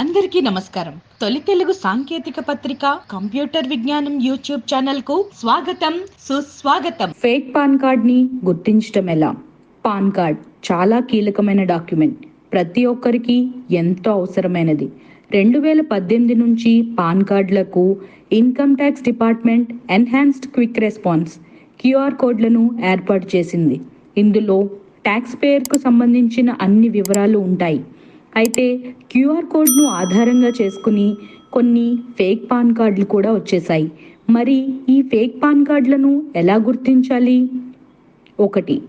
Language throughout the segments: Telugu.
అందరికీ నమస్కారం. తొలి తెలుగు సాంకేతిక పత్రిక కంప్యూటర్ విజ్ఞానం యూట్యూబ్ ఛానల్కు స్వాగతం సుస్వాగతం. ఫేక్ పాన్ కార్డ్ని గుర్తించడం ఎలా? పాన్ కార్డ్ చాలా కీలకమైన డాక్యుమెంట్. ప్రతి ఒక్కరికి ఎంతో అవసరమైనది. రెండు వేల పద్దెనిమిది నుంచి పాన్ కార్డులకు income tax department enhanced quick response QR కోడ్లను ఏర్పాటు చేసింది. ఇందులో ట్యాక్స్ పేయర్కు సంబంధించిన అన్ని వివరాలు ఉంటాయి. అయితే క్యూఆర్ కోడ్ను ఆధారంగా చేసుకుని కొన్ని ఫేక్ పాన్ కార్డులు కూడా వచ్చేసాయి మరి ఈ ఫేక్ పాన్ కార్డులను ఎలా గుర్తించాలి? ఒకటి.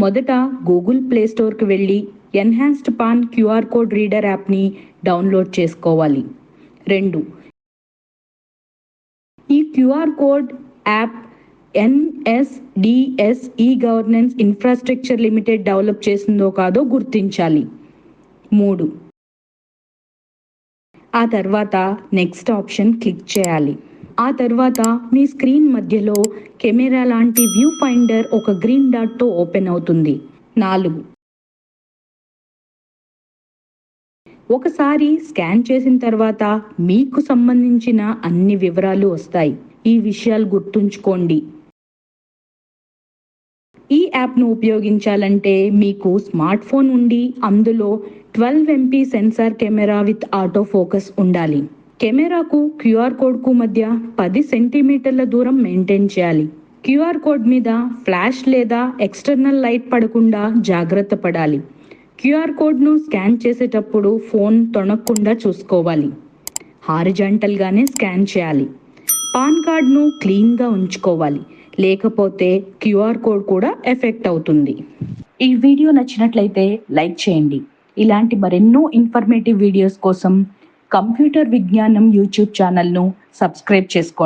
మొదట గూగుల్ ప్లే స్టోర్కి వెళ్ళి enhanced PAN QR code reader యాప్ని డౌన్లోడ్ చేసుకోవాలి. రెండు. ఈ QR code app ఎన్ఎస్డిఎస్ e governance infrastructure limited develop చేసిందో కాదో గుర్తించాలి. మూడు. ఆ తర్వాత నెక్స్ట్ ఆప్షన్ క్లిక్ చేయాలి. ఆ తర్వాత మీ స్క్రీన్ మధ్యలో కెమెరా లాంటి వ్యూ ఫైండర్ ఒక గ్రీన్ డాట్తో ఓపెన్ అవుతుంది. నాలుగు. ఒకసారి స్కాన్ చేసిన తర్వాత మీకు సంబంధించిన అన్ని వివరాలు వస్తాయి. ఈ విషయాలు గుర్తుంచుకోండి. ఈ యాప్ను ఉపయోగించాలంటే మీకు స్మార్ట్ ఫోన్ ఉండి అందులో twelve MP sensor camera with auto focus ఉండాలి. కెమెరాకు క్యూఆర్ కోడ్కు మధ్య పది సెంటీమీటర్ల దూరం మెయింటైన్ చేయాలి. క్యూఆర్ కోడ్ మీద ఫ్లాష్ లేదా ఎక్స్టర్నల్ లైట్ పడకుండా జాగ్రత్త పడాలి. క్యూఆర్ కోడ్ను స్కాన్ చేసేటప్పుడు ఫోన్ తొణక్కుండా చూసుకోవాలి. హారిజాంటల్గానే స్కాన్ చేయాలి. పాన్ కార్డ్ను క్లీన్గా ఉంచుకోవాలి. లేకపోతే క్యూఆర్ కోడ్ కూడా ఎఫెక్ట్ అవుతుంది. ఈ వీడియో నచ్చినట్లయితే లైక్ చేయండి. ఇలాంటి మరెన్నో ఇన్ఫర్మేటివ్ వీడియోస్ కోసం కంప్యూటర్ విజ్ఞానం యూట్యూబ్ ఛానల్ను సబ్స్క్రైబ్ చేసుకోండి.